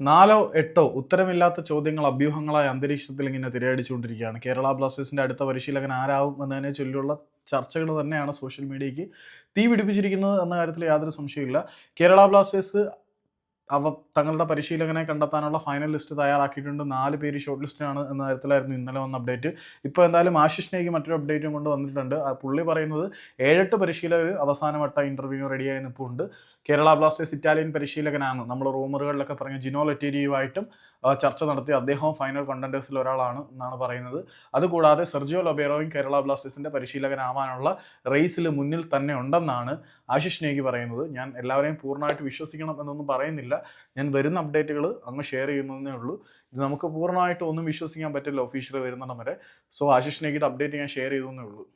നാലോ എട്ടോ ഉത്തരമില്ലാത്ത ചോദ്യങ്ങൾ അഭ്യൂഹങ്ങളായ അന്തരീക്ഷത്തിൽ ഇങ്ങനെ തിരയടിച്ചുകൊണ്ടിരിക്കുകയാണ്. കേരള ബ്ലാസ്റ്റേഴ്സിന്റെ അടുത്ത പരിശീലകൻ ആരാവും എന്നതിനെ ചൊല്ലിയുള്ള ചർച്ചകൾ തന്നെയാണ് സോഷ്യൽ മീഡിയയ്ക്ക് തീ പിടിപ്പിച്ചിരിക്കുന്നത് എന്ന കാര്യത്തിൽ യാതൊരു സംശയമില്ല കേരള ബ്ലാസ്റ്റേഴ്സ് അവ തങ്ങളുടെ പരിശീലകനെ കണ്ടെത്താനുള്ള ഫൈനൽ ലിസ്റ്റ് തയ്യാറാക്കിയിട്ടുണ്ട്. നാല് പേര് ഷോർട്ട് ലിസ്റ്റിലാണ് എന്ന തരത്തിലായിരുന്നു ഇന്നലെ വന്ന അപ്ഡേറ്റ് ഇപ്പോൾ എന്തായാലും ആശിഷ് മറ്റൊരു അപ്ഡേറ്റും കൊണ്ട് വന്നിട്ടുണ്ട്. പുള്ളി പറയുന്നത് ഏഴെട്ട് പരിശീലകർ അവസാനവട്ട ഇന്റർവ്യൂ റെഡിയായി നിൽപ്പുണ്ട് കേരള ബ്ലാസ്റ്റേഴ്സ് ഇറ്റാലിയൻ പരിശീലകനാണ്. നമ്മൾ റൂമറുകളിലൊക്കെ പറഞ്ഞ ജിനോ ലറ്റേരിയുമായിട്ടും ചർച്ച നടത്തി അദ്ദേഹവും ഫൈനൽ കണ്ടന്റേഴ്സിൽ ഒരാളാണ് എന്നാണ് പറയുന്നത്. അതുകൂടാതെ സെർജിയോ ലൊബേറോയും കേരള ബ്ലാസ്റ്റേഴ്സിന്റെ പരിശീലകനാവാനുള്ള റേസിൽ മുന്നിൽ തന്നെ ഉണ്ടെന്നാണ് ആശിഷ് നേഗി പറയുന്നത് ഞാൻ എല്ലാവരെയും പൂർണമായിട്ട് വിശ്വസിക്കണം എന്നൊന്നും പറയുന്നില്ല. ഞാൻ വരുന്ന അപ്ഡേറ്റുകൾ അങ്ങ് ഷെയർ ചെയ്യുന്നതേ ഉള്ളൂ. ഇത് നമുക്ക് പൂർണമായിട്ട് ഒന്നും വിശ്വസിക്കാൻ പറ്റില്ല ഒഫീഷ്യൽ വരുന്നിടം വരെ. സോ ആശിഷ് നേഗിയുടെ അപ്ഡേറ്റ് ഞാൻ ഷെയർ ചെയ്തതെന്നേ ഉള്ളൂ.